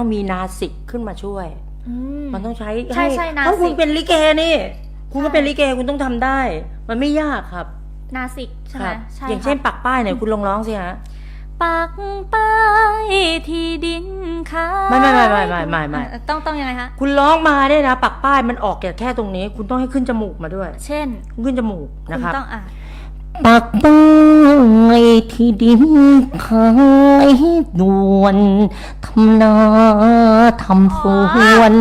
ต้องมีนาสิกขึ้นมาช่วย อืม มันต้องใช้ใช่ใช่นาสิกถ้าคุณเป็นลิเกนี่ คุณก็ใช่เป็นลิเกคุณต้องทำได้ มันไม่ยากครับนาสิกใช่ไหคมรับ ใช่อย่างค่ะเช่นปักป้ายเนี่ยคุณลองร้องสิฮะ ปักป้ายที่ดินค่ะไม่ไม่ไม่ไม่ไม่ไม่ไม่อะต้องต้องยังไงคะคุณร้องมาเนี่ยนะปักป้ายมันออกแค่ตรงนี้ คุณต้องให้ขึ้นจมูกมาด้วย เช่นคุณขึ้นจมูกคุนะณครับ ต้องอะ ปักป้าย ที่ดินขายนวลทำนาทำสวน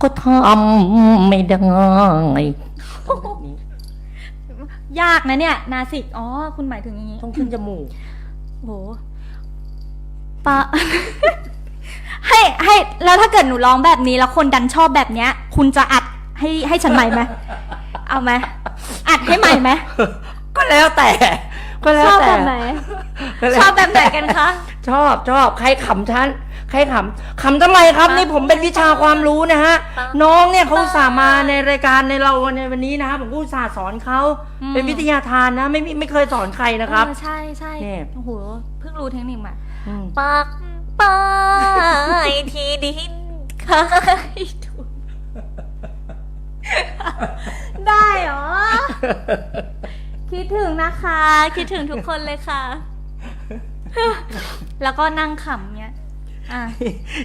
ก็ทำไม่ได้ต้องแบบนี้ยากนะเนี่ย นาสิกอ๋อ คุณหมายถึงอย่างนี้ ต้องขึ้นจมูกโหปะ ให้ให้แล้วถ้าเกิดหนูร้องแบบนี้แล้วคนดันชอบแบบเนี้ย คุณจะอัดให้ให้ฉันใหม่ไหมเอาไหมอัดให้ใหม่ไหมก็แล้วแต่ ก็แล้วชอบแต่แบบไหน ก็แล้วชอบแบบไหนกันคะ ชอบชอบใครขำฉันใครขำขำทำไมครับปักนี่ผมเป็นวิชาความรู้นะฮะ ปักน้องเนี่ยเขาอุตสาห์มาในรายการในเราในวันนี้นะครับผมก็อุตส่าห์สอนเขาอืม เป็นวิทยาทานนะ ไม่มีไม่เคยสอนใครนะครับ เออใช่ใช่นี่โอ้โหเพิ่งรู้เทคนิคมาอืมปักป้ายที่ดินขายทุนได้เหรอ คิดถึงนะคะ คิดถึงทุกคนเลยค่ะ แล้วก็นั่งขำเนี้ยอะ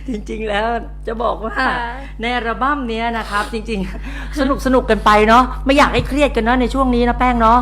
จริงๆแล้วจะบอกว่าค่ะในอัลบั้มเนี้ยนะครับ จริงๆ สนุกสนุกกันไปเนาะไม่อยากให้เครียดกันเนาะในช่วงนี้นะแป้งเนาะ